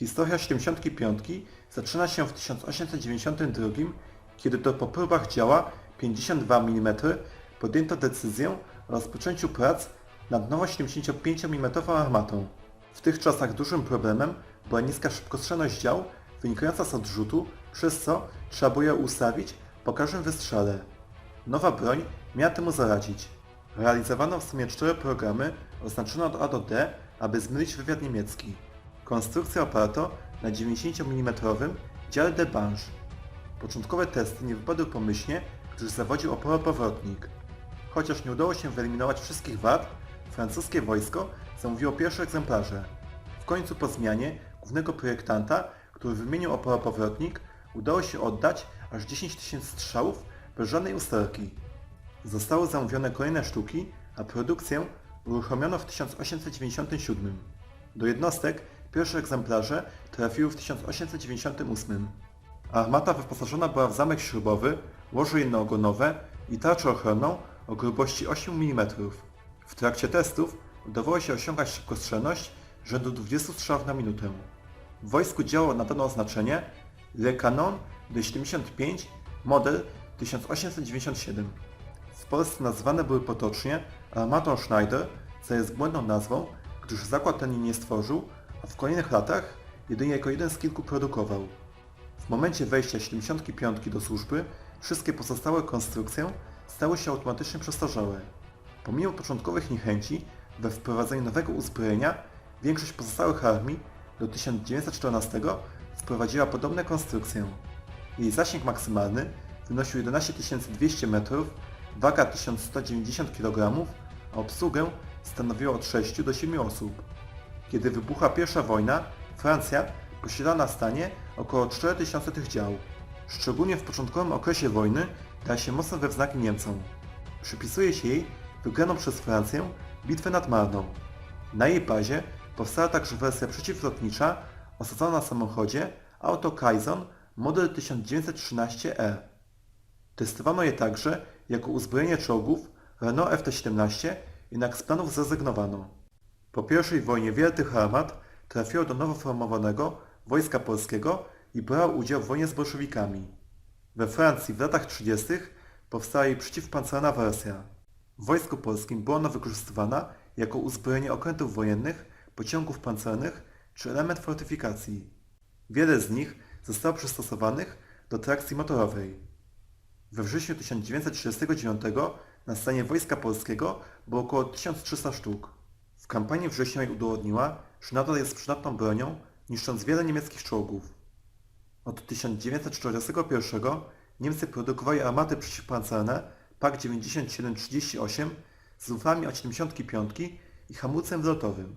Historia 75 zaczyna się w 1892, kiedy to po próbach działa 52 mm podjęto decyzję o rozpoczęciu prac nad nową 75 mm armatą. W tych czasach dużym problemem była niska szybkostrzelność dział wynikająca z odrzutu, przez co trzeba było ją ustawić po każdym wystrzale. Nowa broń miała temu zaradzić. Realizowano w sumie cztery programy oznaczone od A do D, aby zmylić wywiad niemiecki. Konstrukcja oparto na 90 mm dziale de Bange. Początkowe testy nie wypadły pomyślnie, gdyż zawodził oporowrotnik. Chociaż nie udało się wyeliminować wszystkich wad, francuskie wojsko zamówiło pierwsze egzemplarze. W końcu po zmianie głównego projektanta, który wymienił oporowrotnik, udało się oddać aż 10 tysięcy strzałów bez żadnej usterki. Zostały zamówione kolejne sztuki, a produkcję uruchomiono w 1897. Do jednostek pierwsze egzemplarze trafiły w 1898. Armata wyposażona była w zamek śrubowy, łoże jednoogonowe i tarczę ochronną o grubości 8 mm. W trakcie testów udawało się osiągać szybkostrzelność rzędu 20 strzałów na minutę. W wojsku działało nadano oznaczenie Le Canon de 75 model 1897. W Polsce nazywane były potocznie armatą Schneider, co jest błędną nazwą, gdyż zakład ten jej nie stworzył, a w kolejnych latach jedynie jako jeden z kilku produkował. W momencie wejścia 75 do służby wszystkie pozostałe konstrukcje stały się automatycznie przestarzałe. Pomimo początkowych niechęci we wprowadzeniu nowego uzbrojenia, większość pozostałych armii do 1914 wprowadziła podobne konstrukcje. Jej zasięg maksymalny wynosił 11 200 metrów, waga 1190 kg, a obsługę stanowiło od 6 do 7 osób. Kiedy wybuchła I wojna, Francja posiadała na stanie około 4000 tych dział. Szczególnie w początkowym okresie wojny dała się mocno we znaki Niemcom. Przypisuje się jej wygraną przez Francję bitwę nad Marną. Na jej bazie powstała także wersja przeciwlotnicza osadzona na samochodzie Auto Kaizen model 1913E. Testowano je także jako uzbrojenie czołgów Renault FT-17, jednak z planów zrezygnowano. Po I wojnie wiele tych armat trafiło do nowo formowanego Wojska Polskiego i brało udział w wojnie z bolszewikami. We Francji w latach 30. powstała jej przeciwpancerna wersja. W Wojsku Polskim była ona wykorzystywana jako uzbrojenie okrętów wojennych, pociągów pancernych czy element fortyfikacji. Wiele z nich zostało przystosowanych do trakcji motorowej. We wrześniu 1939 na stanie Wojska Polskiego było około 1300 sztuk. Kampanii wrześniowej udowodniła, że nadal jest przydatną bronią, niszcząc wiele niemieckich czołgów. Od 1941 Niemcy produkowali armaty przeciwpancerne PAK 9738 z lufami A-75 i hamulcem wlotowym.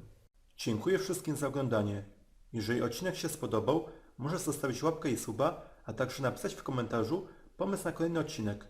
Dziękuję wszystkim za oglądanie. Jeżeli odcinek się spodobał, możesz zostawić łapkę i suba, a także napisać w komentarzu pomysł na kolejny odcinek.